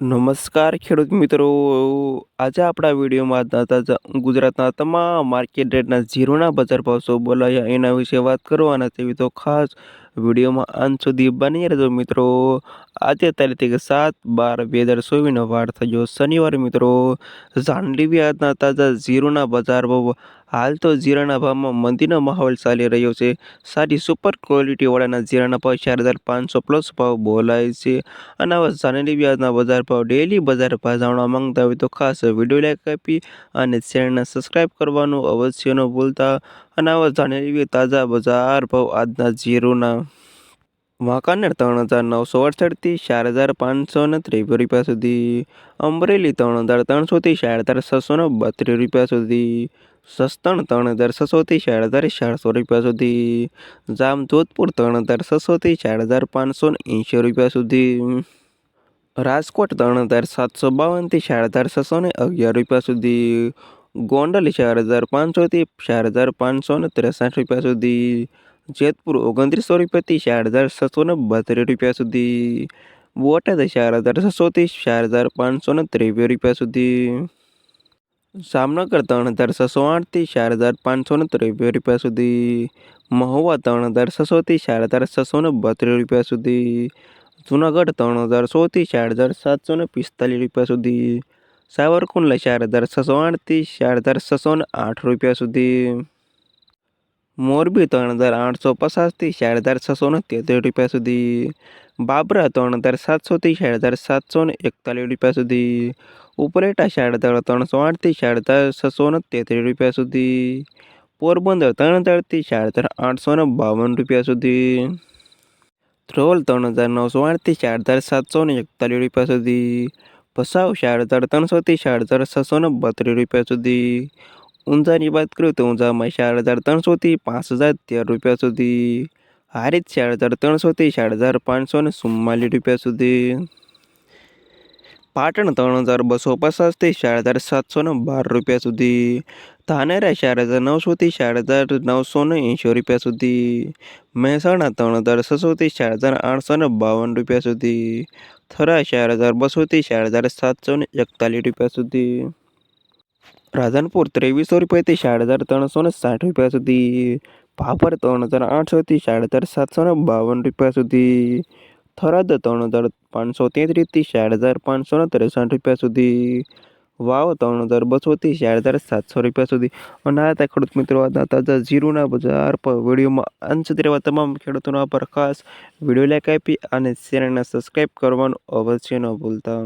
નમસ્કાર ખેડૂત મિત્રો. આજે આપણા વિડીયોમાં તાજા ગુજરાતના તમામ માર્કેટ રેટના ઝીરોના બજાર ભાવ શું બોલાયા એના વિશે વાત કરવાના તેવી તો ખાસ વિડીયોમાં અંત સુધી બની રહેજો મિત્રો. આજે તારીખ સાત બાર બે હજાર ચોવીસનો વાર થયો. શનિવાર મિત્રો જાણવી આજના તાજા ઝીરોના બજાર ભાવ હાલ તો જીરાના ભાવમાં મંદીનો માહોલ ચાલી રહ્યો છે. સારી સુપર ક્વોલિટીવાળાના જીરાના ભાવ ચાર હજાર પાંચસો પ્લસ ભાવ બોલાય છે. અને આવા જાણેલી વ્યાજના બજાર ભાવ ડેલી બજાર ભાવ જાણવા માંગતા હોય તો ખાસ વીડિયો લાઈક આપી અને ચેનલને સબસ્ક્રાઈબ કરવાનું અવશ્ય ન ભૂલતા. અને આવા જાણેલી તાજા બજાર ભાવ આજના જીરોના વાંકાનેર ત્રણ હજાર નવસો અડસઠથી ચાર હજાર પાંચસો ને ત્રેવીસ રૂપિયા સુધી. અમરેલી ત્રણ હજાર ત્રણસોથી ચાર હજાર છસો ને બત્રીસ રૂપિયા સુધી. સસ્તણ ત્રણ હજાર છસોથી ચાર હજાર ચારસો રૂપિયા સુધી. જામ જોધપુર ત્રણ હજાર છસોથી ચાર હજાર પાંચસો એંસી રૂપિયા સુધી. રાજકોટ ત્રણ હજાર સાતસો બાવનથી ચાર હજાર છસો ને અગિયાર રૂપિયા સુધી. ગોંડલ ચાર હજાર પાંચસોથી ચાર હજાર પાંચસો ને ત્રેસઠ રૂપિયા સુધી. જેતપુર ઓગણત્રીસો રૂપિયાથી ચાર હજાર છસો ને બત્રીસ રૂપિયા સુધી. બોટાદ ચાર હજાર છસોથી ચાર હજાર પાંચસો ને ત્રેવીસ રૂપિયા સુધી. જામનગર ત્રણ હજાર છસો આઠથી ચાર હજાર પાંચસો ને ત્રેવીસ રૂપિયા સુધી. મહુવા ત્રણ હજાર છસોથી ચાર હજાર છસો ને બત્રીસ રૂપિયા સુધી. જુનાગઢ ત્રણ હજાર સોથી ચાર હજાર સાતસો ને પિસ્તાલીસ રૂપિયા સુધી. સાવરકુંડલા ચાર હજાર છસો આઠથી ચાર હજાર છસો ને આઠ રૂપિયા સુધી. મોરબી ત્રણ હજાર આઠસો પચાસથી ચાર હજાર છસો ને તેત્રીસ રૂપિયા સુધી. બાબરા ત્રણ હજાર સાતસોથી ચાર હજાર સાતસો ને એકતાલીસ રૂપિયા સુધી. ઉપરેટા ચાર હજાર ત્રણસો આઠથી ચાર હજાર છસો ને તેત્રીસ રૂપિયા સુધી. પોરબંદર ત્રણ હજારથી ચાર હજાર આઠસો ને બાવન રૂપિયા સુધી. ધ્રોલ ત્રણ હજાર નવસો આઠથી ચાર હજાર સાતસો ને એકતાલીસ રૂપિયા સુધી. ભસાવ ચાર હજાર ત્રણસોથી ચાર હજાર છસો ને બત્રીસ રૂપિયા સુધી. ઊંઝાની વાત કરું તો ઊંઝામાં ચાર હજાર ત્રણસોથી પાંચ હજાર તેર રૂપિયા સુધી. હારીજ ચાર હજાર ત્રણસોથી ચાર હજાર પાંચસો ને ચુમ્માલીસ રૂપિયા સુધી. પાટણ ત્રણ હજાર બસો પચાસથી ચાર હજાર સાતસો ને બાર રૂપિયા સુધી. ધાનેરા ચાર હજાર નવસોથી ચાર હજાર નવસો ને એંશી રૂપિયા સુધી. મહેસાણા ત્રણ હજાર છસોથી ચાર હજાર આઠસો ને બાવન રૂપિયા સુધી. થરા ચાર હજાર બસોથી ચાર હજાર સાતસો ને એકતાલીસ રૂપિયા સુધી. રાધનપુર ત્રેવીસો રૂપિયાથી ચાર હજાર ત્રણસો ને સાઠ રૂપિયા સુધી. ભાભર ત્રણ હજાર આઠસોથી સાડા હજાર સાતસો બાવન રૂપિયા સુધી. થરાદ ત્રણ હજાર પાંચસો તેત્રીસથી સાડા હજાર પાંચસો ને ત્રેસઠ રૂપિયા સુધી. વાવ ત્રણ હજાર બસોથી ચાર હજાર સાતસો રૂપિયા સુધી. અને આ ખેડૂત મિત્રો આજના તાજા જીરુના બજાર પર વિડીયોમાં અંશ રહેવા તમામ ખેડૂતોના પર ખાસ વીડિયો લાઈક આપી અને ચેનલને સબસ્ક્રાઈબ કરવાનું અવશ્ય ન ભૂલતા.